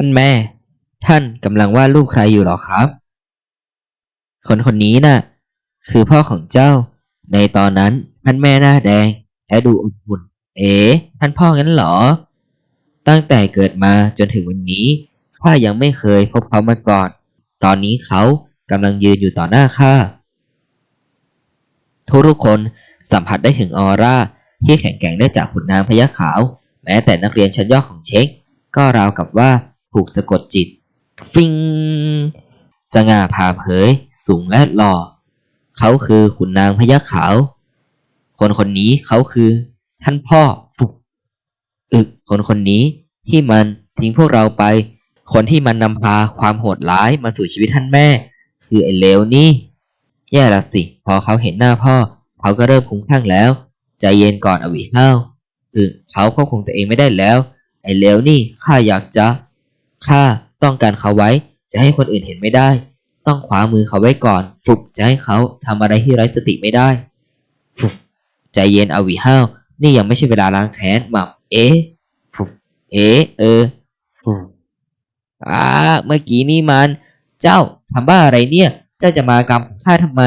ท่านแม่ ท่านกำลังว่าดรูปใครอยู่หรอครับ คนคนนี้น่ะ คือพ่อของเจ้า ในตอนนั้นท่านแม่หน้าแดง และดูอบอุ่น เอ๋ท่านพ่องั้นเหรอ ตั้งแต่เกิดมาจนถึงวันนี้ข้ายังไม่เคยพบเขามาก่อน ตอนนี้เขากำลังยืนอยู่ต่อหน้าข้าทุกคนสัมผัสได้ถึงออร่าที่แข็งแกร่งได้จากขุนนางพญาขาว แม้แต่นักเรียนชั้นยอดของเช็ค ก็ราวกับว่า ถูกสะกดจิต ฟิง สง่าผ่าเผย สูงและหล่อ เขาคือขุนนางพญาขาว คนคนนี้เขาคือ ท่านพ่อฟุกอึกคนคนนี้ที่มันทิ้งพวกเราไป คนที่มันนำพาความโหดร้ายมาสู่ชีวิตท่านแม่ คือไอ้เลวนี่ แย่ละสิ พอเขาเห็นหน้าพ่อ เขาก็เริ่มคุ้มคลั่งแล้ว ใจเย็นก่อนอวิห้าอึเขาควบคุมตัวเองไม่ได้แล้ว ไอ้เลวนี่ข้าอยากจะ ข้าต้องการเขาไว้ จะให้คนอื่นเห็นไม่ได้ ต้องขวามือเขาไว้ก่อนฟุบจะให้เขาทำอะไรที่ไร้สติไม่ได้ฟุบใจเย็นอวิห้าว นี่ยังไม่ใช่เวลาล้างแค้นหมับเอ๊ะฟุบเอ๊เออฟุบอ่าเมื่อกี้นี่มัน เจ้าทำบ้าอะไรเนี่ย เจ้าจะมากำข้าทำไม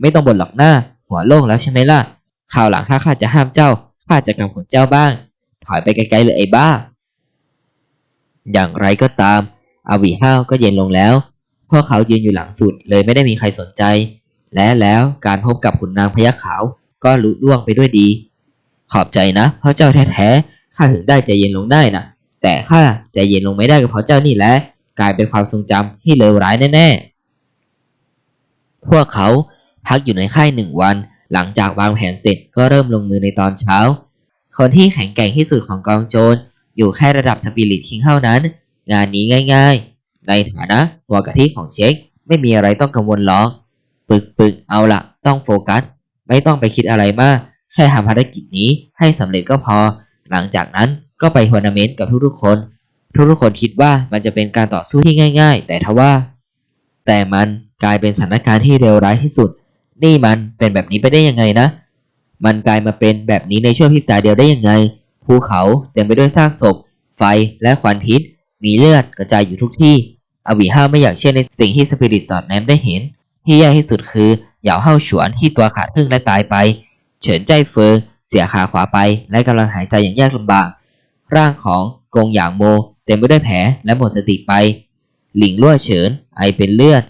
ไม่ต้องบ่นหรอกหน้า หัวโล่งแล้วใช่ไหมล่ะคราวหลังถ้าข้าจะห้ามเจ้าข้าจะกำของเจ้าบ้าง ถอยไปไกลๆเลยไอ้บ้า อย่างไรก็ตามอาวีห้าวก็เย็นลงแล้ว พวกเขายืนอยู่หลังสุดเลยไม่ได้มีใครสนใจ และแล้วการพบกับขุนนางพยัคฆ์ขาวก็ลุล่วงไปด้วยดี ขอบใจนะพระเจ้าแท้ๆข้าถึงได้ใจเย็นลงได้นะแต่ข้าใจเย็นลงไม่ได้ก็เพระเจ้านี่แหละกลายเป็นความทรงจำที่เลวร้ายแน่ๆ พวกเขาพักอยู่ในค่ายหนึ่งวัน หลังจากวางแผนเสร็จก็เริ่มลงมือในตอนเช้า คนที่แข็งแกร่งที่สุดของกองโจร อยู่แค่ระดับสปิริตคิงเท่านั้น งานนี้ง่ายๆ ในฐานะหัวกะทิของเช็คไม่มีอะไรต้องกังวลหรอกปึกปึกๆเอาละต้องโฟกัส ไม่ต้องไปคิดอะไรมาก แค่ทำภารกิจนี้ให้สำเร็จก็พอ หลังจากนั้นก็ไปทัวร์นาเมนต์กับทุกๆคน ทุกๆคนคิดว่ามันจะเป็นการต่อสู้ที่ง่าย ๆ แต่ทว่า แต่มันกลายเป็นสถานการณ์ที่เลวร้ายที่สุด นี่มันเป็นแบบนี้ไปได้ยังไงนะ มันกลายมาเป็นแบบนี้ในช่วงพริบตาเดียวได้ยังไง ภูเขาเต็มไปด้วยซากศพ ไฟและควันพิษ มีเลือดกระจายอยู่ทุกที่ อวีห้าไม่อยากเชื่อในสิ่งที่สปิริตสอดแนมได้เห็น ที่แย่ที่สุดคือเหยาเฮาฉวนที่ตัวขาดครึ่งและตายไป เฉินใจเฟิงเสียขาขวาไป และกำลังหายใจอย่างยากลำบาก ร่างของกงหยางโม เต็มไปด้วยแผลและหมดสติไป หลิงล่วเฉิน ไอเป็นเลือด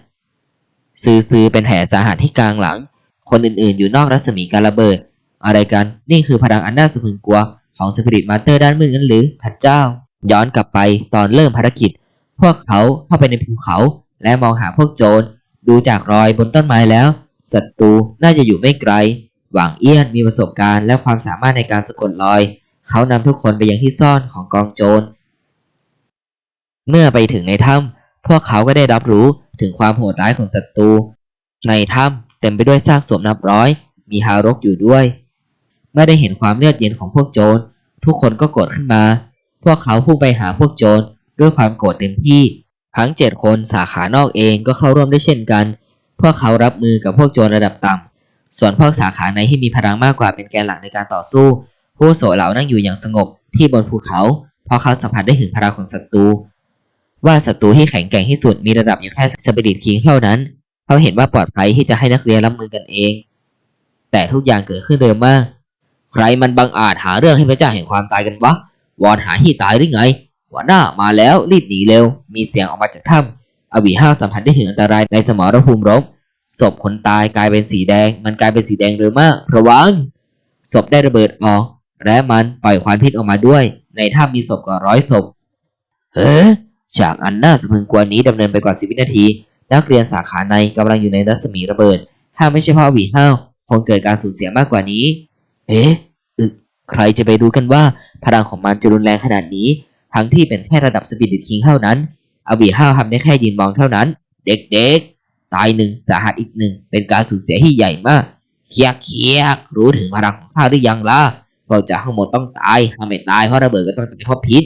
ซือซือเป็นแผลสาหัสที่กลางหลัง คนอื่นๆ อยู่นอกรัศมีการระเบิด อะไรกัน นี่คือพลังอันน่าสะพรึงกลัว ของสปิริตมาสเตอร์ด้านมืดนั้นหรือพระเจ้า ย้อนกลับไปตอนเริ่มภารกิจ พวกเขาเข้าไปในภูเขา และมองหาพวกโจร ดูจากรอยบนต้นไม้แล้วศัตรูน่าจะอยู่ไม่ไกล หวังเอี้ยนมีประสบการณ์และความสามารถในการสะกดรอย เขานำทุกคนไปยังที่ซ่อนของกองโจร เมื่อไปถึงในถ้ำพวกเขาก็ได้รับรู้ถึงความโหดร้ายของศัตรู ในถ้ำเต็มไปด้วยซากศพนับร้อย มีฮารกอยู่ด้วย เมื่อได้เห็นความเลือดเย็นของพวกโจร ทุกคนก็โกรธขึ้นมา พวกเขาพุ่งไปหาพวกโจรด้วยความโกรธเต็มที่ทั้งเจ็ดคนสาขานอกเองก็เข้าร่วมด้วยเช่นกัน พวกเขารับมือกับพวกโจรระดับต่ำ ส่วนพวกสาขาในที่มีพลังมากกว่าเป็นแกนหลักในการต่อสู้ ผู้โสเหล่านั่งอยู่อย่างสงบที่บนภูเขา เพราะเขาสัมผัสได้ถึงพลังของศัตรู ว่าศัตรูที่แข็งแกร่งที่สุดมีระดับอยู่แค่สปิริตคิงเท่านั้น เขาเห็นว่าปลอดภัยที่จะให้นักเรียนรับมือกันเอง แต่ทุกอย่างเกิดขึ้นเร็วมาก ใครมันบังอาจหาเรื่องให้พระเจ้าแห่งความตายกันวะ วอนหาที่ตายหรือไงหัวหน้ามาแล้วรีบหนีเร็ว มีเสียงออกมาจากถ้ำอวีห้าสัมผัสได้ถึงอันตรายในสมรภูมิรบ ศพคนตายกลายเป็นสีแดง มันกลายเป็นสีแดงเร็วมาก ระวัง ศพได้ระเบิดออก และมันปล่อยควันพิษออกมาด้วย ในถ้ำมีศพกว่าร้อยศพ เฮ้ฉากอันน่าสะพรึงกลัวนี้ดำเนินไปกว่าสิบวินาที นักเรียนสาขาในกำลังอยู่ในรัศมีระเบิด ถ้าไม่ใช่พ่อวีห้าคงเกิดการสูญเสียมากกว่านี้ เอ๊ะอึใครจะไปรู้กันว่าพลังของมันจะรุนแรงขนาดนี้ ทั้งที่เป็นแค่ระดับสปิริตคิงเท่านั้นอวีห้าวทำได้แค่ยืนมองเท่านั้น เด็กๆ ตายหนึ่งสาหัสอีกหนึ่ง เป็นการสูญเสียที่ใหญ่มาก เคียกเคียกรู้ถึงพลังของข้าหรือยังล่ะพวกจะทั้งหมดต้องตายถ้าไม่ตายเพราะระเบิดก็ต้องตายเพราะพิษ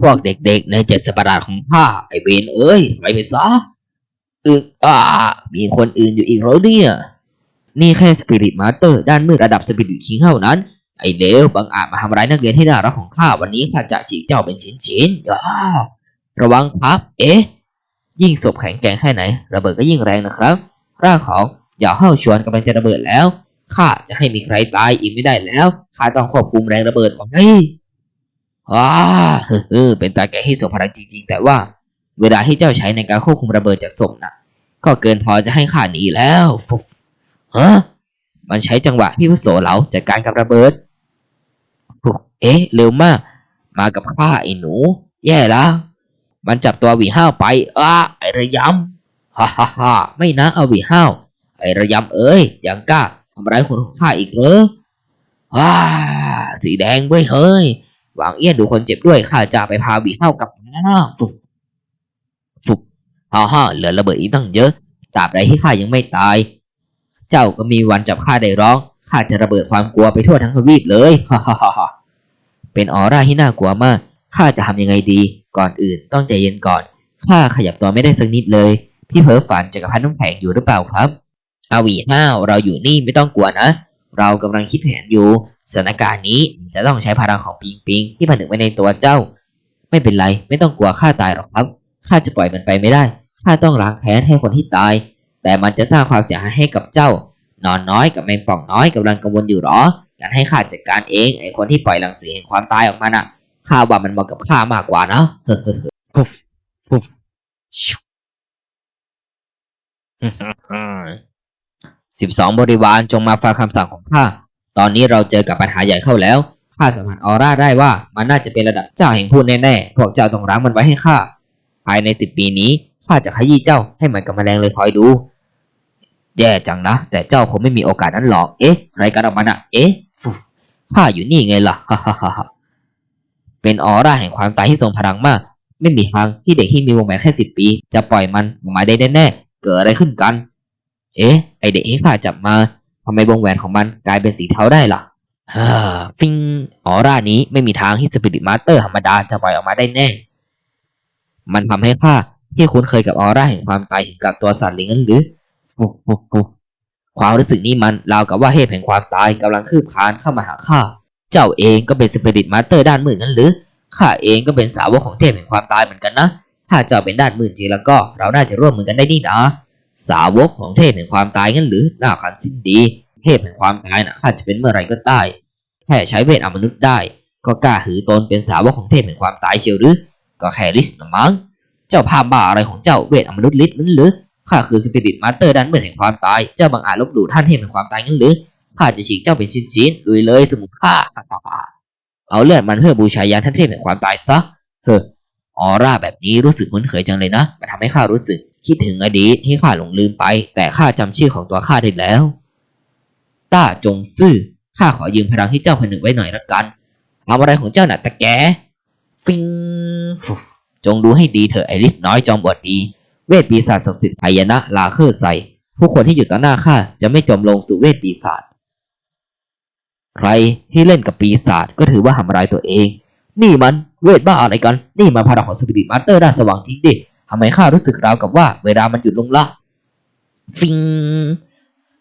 พวกเด็กๆในเจ็ดสตว์ปราดของข้าไอเวนเอ้ยไปไปซะอึกอ่ามีคนอื่นอยู่อีกแล้วเนี่ย นี่แค่สปิริตมาสเตอร์ด้านมืดระดับสปิริตคิงเท่านั้น ไอเลวบังอาจมาทำร้ายนักเรียนที่น่ารักของข้าวันนี้ข้าจะฉีกเจ้าเป็นชิ้นๆอ้าระวังครับ เอ๊ะ ยิ่งศพแข็งแกร่งแค่ไหน ระเบิดก็ยิ่งแรงนะครับ ร่างของเหยาเฮาชวนกำลังจะระเบิดแล้วข้าจะให้มีใครตายอีกไม่ได้แล้วข้าต้องควบคุมแรงระเบิดไว้ว้าเออเป็นตาแก่ที่ทรงพลังจริง ๆ แต่ว่า เวลาที่เจ้าใช้ในการควบคุมระเบิดจากศพน่ะก็เกินพอจะให้ข้าหนีแล้วฟุ ฮะมันใช้จังหวะที่ผู้โสเหลาจัดการกับระเบิดฟุบเอ๊ะเร็วมาก มากับข้าไอ้หนู แย่แล้วมันจับตัววีห้าวไปอ้าไอ้ระยำฮ่าฮ่าฮ่าไม่นะเอาวีห้าวไอ้ระยำเอ้ยยังกล้าทำร้ายคนของข้าอีกเหรอว้าสีแดงเว้ยเฮ้ยหวังเอี้ยนดูคนเจ็บด้วยข้าจะไปพาวีห้าวกลับมาฟุบฟุบฮ่าฮ่าเหลือระเบิดอีกตั้งเยอะตราบใดที่ข้ายังไม่ตาย เจ้าก็มีวันจับข้าได้ร้องข้าจะระเบิดความกลัวไปทั่วทั้งทวีปเลยฮ่าฮ่าฮ่าเป็นออร่าที่น่ากลัวมากข้าจะทำยังไงดี ก่อนอื่นต้องใจเย็นก่อนข้าขยับตัวไม่ได้สักนิดเลย พี่เพ้อฝันจักรพรรดิน้ำแข็งอยู่หรือเปล่าครับ อาวีห้าวเราอยู่นี่ไม่ต้องกลัวนะ เรากำลังคิดแผนอยู่สถานการณ์นี้จะต้องใช้พลังของปิงปิงที่ผนึกไว้ในตัวเจ้า ไม่เป็นไร ไม่ต้องกลัวข้าตายหรอกครับข้าจะปล่อยมันไปไม่ได้ข้าต้องล้างแค้นให้คนที่ตาย แต่มันจะสร้างความเสียหายให้กับเจ้านอนน้อยกับแมงป่องน้อยกำลังกังวลอยู่หรองั้นให้ข้าจัดการเองไอคนที่ปล่อยรังสีแห่งความตายออกมาน่ะข้าว่ามันเหมาะกับข้ามากกว่านะเฮ้อเฮ้อเฮ้อฟุบฟุบชิวสิบสองบริวารจงมาฟังคำสั่งของข้า ตอนนี้เราเจอกับปัญหาใหญ่เข้าแล้ว ข้าสัมผัสออร่าได้ว่ามันน่าจะเป็นระดับเจ้าแห่งพูดแน่ๆ พวกเจ้าต้องรั้งมันไว้ให้ข้า ภายในสิบปีนี้ข้าจะขยี้เจ้าให้เหมือนกับแมลงเลยคอยดู แย่จังนะ แต่เจ้าคงไม่มีโอกาสนั้นหรอก เอ๊ะใครกันออกมานะเอ๊ะฟุข้าอยู่นี่ไงล่ะฮ่าฮ่าฮ่าเป็นออร่าแห่งความตายที่ทรงพลังมาก ไม่มีทางที่เด็กที่มีวงแหวนแค่สิบปี จะปล่อยมันออกมาได้แน่ๆเกิดอะไรขึ้นกัน เอ๊ะ ไอเด็กที่ข้าจับมาทำไมวงแหวนของมันกลายเป็นสีเทาได้ล่ะฮ่าฟิงออร่านี้ไม่มีทางที่สปิริตมาสเตอร์ธรรมดาจะปล่อยออกมาได้แน่ มันทำให้ข้าที่คุ้นเคยกับออร่าแห่งความตายถึงกับตัวสัตว์ลิงนั้นหรือ โอ้โหโหความรู้สึกนี้มันราวกับว่าเหตุแห่งความตายกำลังคืบคลานเข้ามาหาข้า เจ้าเองก็เป็นสปิริตมาสเตอร์ด้านมืดนั้นหรือ ข้าเองก็เป็นสาวกของเทพแห่งความตายเหมือนกันนะ ถ้าเจ้าเป็นด้านมืดจริงแล้วก็ เราน่าจะร่วมมือกันได้นี่นะ สาวกของเทพแห่งความตายงั้นหรือ น่าขันสิ้นดี เทพแห่งความตายนะข้าจะเป็นเมื่อไรก็ได้ แค่ใช้เวทอมนุษย์ได้ ก็กล้าหือตนเป็นสาวกของเทพแห่งความตายเชียวหรือ ก็แค่ลิสต์นะมั้ง เจ้าภาพบ้าอะไรของเจ้าเวทอมนุษย์ลิสต์นั้นหรือ ข้าคือสปิริตมาสเตอร์ด้านมืดแห่งความตาย เจ้าบังอาจลบหลู่ท่านเทพแห่งความตายงั้นหรือ ข้าจะฉีกเจ้าเป็นชิ้นๆลุยเลยสมุนข้าเอาเลือดมันเพื่อบูชายันท่านเทพแห่งความตายซะ เฮ้อออร่าแบบนี้รู้สึกคุ้นเคยจังเลยนะ มันทำให้ข้ารู้สึก คิดถึงอดีตที่ข้าหลงลืมไป แต่ข้าจำชื่อของตัวข้าได้แล้ว ต้าจงซื่อ ข้าขอยืมพลังให้เจ้าผนึกไว้หน่อยละกัน เอาอะไรของเจ้าหน่ะตะแก ฟิงฟจงดูให้ดีเถอะไอริสน้อยจอมบวดดี เวทปีศาจศักดิ์สิทธิ์พายนะลาเคอร์ใส่ผู้คนที่อยู่ต่อหน้าข้าจะไม่จมลงสู่เวทปีศาจใครที่เล่นกับปีศาจก็ถือว่าทำร้ายตัวเอง นี่มันเวทบ้าอะไรกัน นี่มันพลังของสปิริตมาสเตอร์ด้านสว่างจริงดิทำไมข้ารู้สึกราวกับว่า เวลามันหยุดลงละฟิง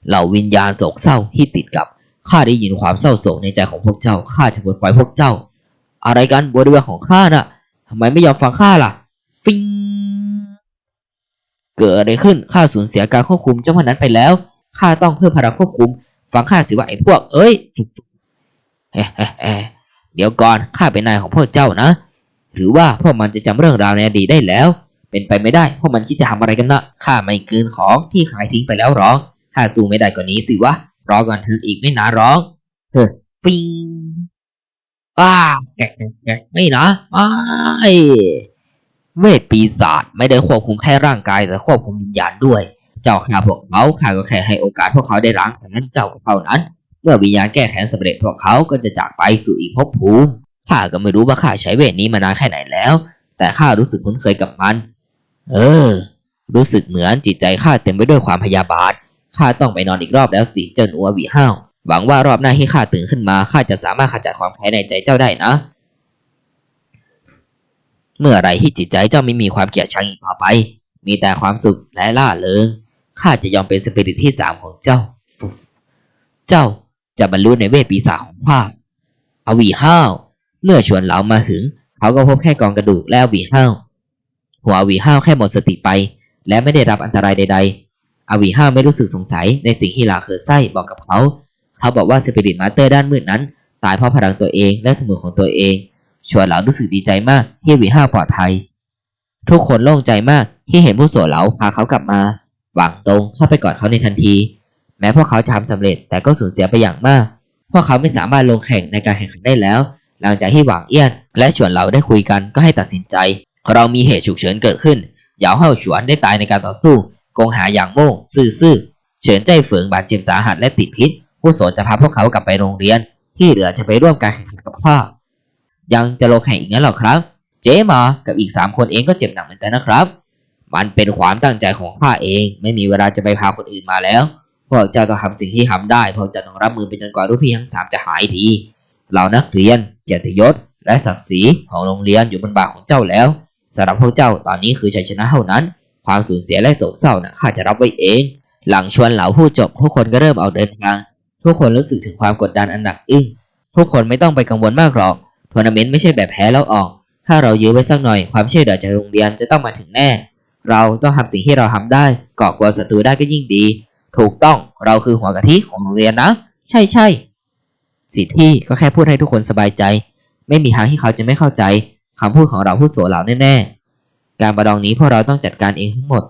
เหล่าวิญญาณโศกเศร้าที่ติดกับข้าได้ยินความเศร้าโศกในใจของพวกเจ้าข้าจะปลดปล่อยพวกเจ้า อะไรกันบริเวณของข้าน่ะทำไมไม่ยอมฟังข้าล่ะ เกิดอะไรขึ้นข้าสูญเสียการควบคุมเจ้าพวกนั้นไปแล้วข้าต้องเพิ่มพลังควบคุม ฟังข้าสิว่าไอ้พวก เอ้ยเฮ้เฮ้เดี๋ยวก่อนข้าเป็นนายของพวกเจ้านะ หรือว่าพวกมันจะจำเรื่องราวในอดีตได้แล้ว เป็นไปไม่ได้พวกมันคิดจะทำอะไรกันนะข้าไม่คืนของที่ขายทิ้งไปแล้วหรอกถ้าสู้ไม่ได้ก็หนี้สิวะรอก่อนเถอะอีกไม่นานหรอกเฮ้อฟิงอ้าแกะแกะแกะไม่นะไม่ เวทปีศาจไม่ได้ควบคุมแค่ร่างกายแต่ควบคุมวิญญาณด้วย เจ้าฆ่าพวกเขาข้าก็แค่ให้โอกาสพวกเขาได้ล้างแค้นเจ้าก็เท่านั้น เมื่อวิญญาณแก้แค้นสำเร็จพวกเขาก็จะจากไปสู่อีกภพภูมิข้าก็ไม่รู้ว่าข้าใช้เวทนี้มานานแค่ไหนแล้ว แต่ข้ารู้สึกคุ้นเคยกับมัน เออ รู้สึกเหมือนจิตใจข้าเต็มไปด้วยความพยาบาทข้าต้องไปนอนอีกรอบแล้วสิเจ้าหนูวีห้าวหวังว่ารอบหน้าที่ข้าตื่นขึ้นมาข้าจะสามารถขจัดความแค้นในใจเจ้าได้นะ เมื่อไรที่จิตใจเจ้าไม่มีความเกลียดชังอีกต่อไป มีแต่ความสุขและล่าเริงข้าจะยอมเป็นสปิริตที่สามของเจ้า เจ้าจะบรรลุในเวทปีศาจของข้าอวีห้าวเมื่อชวนเหลามาถึง เขาก็พบแค่กองกระดูกและอวีห้าวหัวอวีห้าวแค่หมดสติไป และไม่ได้รับอันตรายใด ๆ อวีห้าวไม่รู้สึกสงสัยในสิ่งที่หลาเคอร์ไส้บอกกับเขา เขาบอกว่าสปิริตมาสเตอร์ด้านมืดนั้น ตายเพราะพลังตัวเองและสมุนของตัวเอง ชวนเหลารู้สึกดีใจมากที่อาวีห้าปลอดภัย ทุกคนโล่งใจมากที่เห็นผู้โสเหลาพาเขากลับมา หวังตรงเข้าไปกอดเขาในทันที แม้พวกเขาจะทำสำเร็จแต่ก็สูญเสียไปอย่างมาก พวกเขาไม่สามารถลงแข่งในการแข่งขันได้แล้ว หลังจากที่หวังเอี้ยน และฉวนเหลาได้คุยกันก็ให้ตัดสินใจ เรามีเหตุฉุกเฉินเกิดขึ้นเหยาเฮาฉวนได้ตายในการต่อสู้กงหาหยางโม่งซื่อซื่อเฉินใจเฟิงบาดเจ็บสาหัสและติดพิษ ผู้โสจะพาพวกเขากลับไปโรงเรียน ที่เหลือจะไปร่วมการแข่งขันกับข้า ยังจะลงแข่งอีกงั้นหรอครับ เจมากับอีกสามคนเองก็เจ็บหนักเหมือนกันนะครับ มันเป็นความตั้งใจของข้าเอง ไม่มีเวลาจะไปพาคนอื่นมาแล้ว พวกเจ้าต้องทำสิ่งที่ทำได้พวกเจ้าต้องรับมือไปจนกว่ารุ่นพี่ทั้งสามจะหายดีเหล่านักเรียนเกียรติยศ และศักดิ์ศรีของโรงเรียนอยู่บนบ่าของเจ้าแล้วสำหรับพวกเจ้าตอนนี้คือชัยชนะเท่านั้น ความสูญเสียและโศกเศร้านะข้าจะรับไว้เอง หลังชวนเหล่าผู้จบทุกคนก็เริ่มออกเดินทางทุกคนรู้สึกถึงความกดดันอันหนักอึ้งทุกคนไม่ต้องไปกังวลมากหรอก ทัวร์นาเมนต์ไม่ใช่แบบแพ้แล้วออก ถ้าเรายื้อไว้สักหน่อยความช่วยเหลือจากโรงเรียนจะต้องมาถึงแน่ เราต้องทำสิ่งที่เราทำได้ก่อกวศัตรูได้ก็ยิ่งดี ถูกต้องเราคือหัวกะทิของโรงเรียนนะ ใช่ใช่สิทธิ์ที่ก็แค่พูดให้ทุกคนสบายใจ ไม่มีทางที่เขาจะไม่เข้าใจคำพูดของเราผู้โสเหล่าแน่ๆการประดองนี้พวกเราต้องจัดการเองทั้งหมด